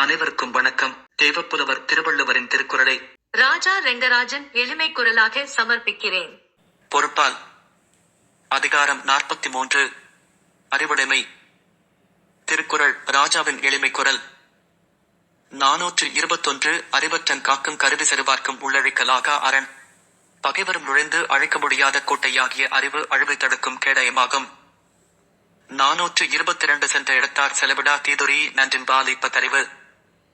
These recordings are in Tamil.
அனைவருக்கும் வணக்கம். தேவப்புலவர் திருவள்ளுவரின் திருக்குறளை ராஜா ரெங்கராஜன் எளிமை குரலாக சமர்ப்பிக்கிறேன். பொறுப்பால் அதிகாரம் நாற்பத்தி மூன்று அறிவுடைமை திருக்குறள் ராஜாவின் எளிமை குரல். நாநூற்று இருபத்தொன்று அறிவற்றன் காக்கும் கருவி சரிபார்க்கும் உள்ளழிக்கலாக அரண். பகைவரும் நுழைந்து அழைக்க முடியாத கோட்டையாகிய அறிவு அழிவை தடுக்கும் கேடயமாகும். நாநூற்று இருபத்தி இரண்டு சென்ற இடத்தார் செலவிடா தீதுரி நன்றின் பாலிப்பதறிவு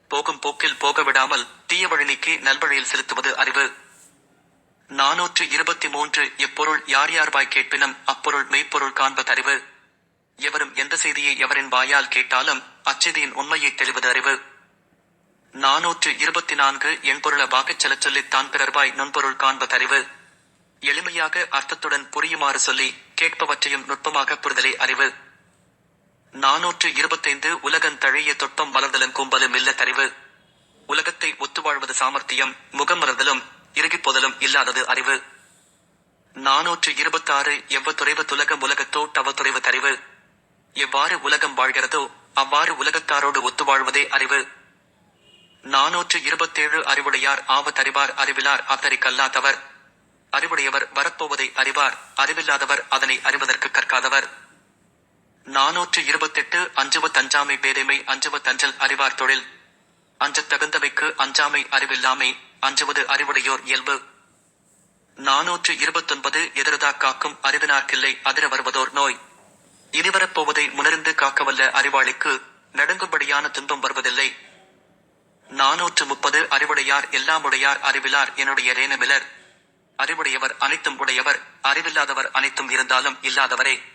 போகும் போக்கில் போக விடாமல் தீய நல்வழியில் செலுத்துவது அறிவு. நாநூற்று இருபத்தி மூன்று எப்பொருள் யார் யார் வாய் கேட்பினும் அப்பொருள் மெய்ப்பொருள் காண்பதறிவு எவரும் எந்த செய்தியை எவரின் வாயால் கேட்டாலும் அச்செய்தியின் உண்மையை தெளிவது அறிவு. நாநூற்று இருபத்தி நான்கு என்பொருள வாக்குச் செல்லச் சொல்லித் தான் பிறர்வாய் நுண்பொருள் காண்பதறிவு எளிமையாக அர்த்தத்துடன் புரியுமாறு சொல்லி கேட்பவற்றையும் நுட்பமாக புரிதலே அறிவு. நாநூற்று இருபத்தைந்து உலகன் தழைய தொட்பம் மலர்தலும் கும்பலும் இல்ல தறிவு. உலகத்தை ஒத்துவாழ்வது சாமர்த்தியம் முகமறதலும் இறுகிப் போதலும் இல்லாதது அறிவு. நாநூற்று இருபத்தாறு எவ்வத்துறைவு துலகம் உலகத்தோ தவத்துறைவு தறிவு. எவ்வாறு உலகம் வாழ்கிறதோ அவ்வாறு உலகத்தாரோடு ஒத்து வாழ்வதே அறிவு. நாநூற்று இருபத்தேழு அறிவுடையார் ஆவதறிவார் அறிவிலார் அத்தறி கல்லாதவர் அறிவுடையவர் வரப்போவதை அறிவார் அறிவில்லாதவர் அதனை அறிவதற்கு கற்காதவர். நாநூற்று இருபத்தெட்டு அஞ்சுவ தஞ்சாமை பேதைமை அஞ்சுவ தஞ்சல் அறிவார் தொழில். அஞ்சத் தகுந்தவைக்கு அஞ்சாமை அறிவில்லாமை அஞ்சுவது அறிவுடையோர் இயல்பு. நாநூற்று இருபத்தொன்பது எதிரதா காக்கும் அறிவினார்க்கில்லை அதிர வருவதோர் நோய். இனிவரப்போவதை உணர்ந்து காக்கவல்ல அறிவாளிக்கு நடுங்கும்படியான துன்பம் வருவதில்லை. நாநூற்று முப்பது அறிவுடையார் எல்லாம் உடையார் அறிவிலார் என்னுடைய ரேனமிலர் அறிவுடையவர் அனைத்தும் உடையவர் அறிவில்லாதவர் அனைத்தும் இருந்தாலும் இல்லாதவரே.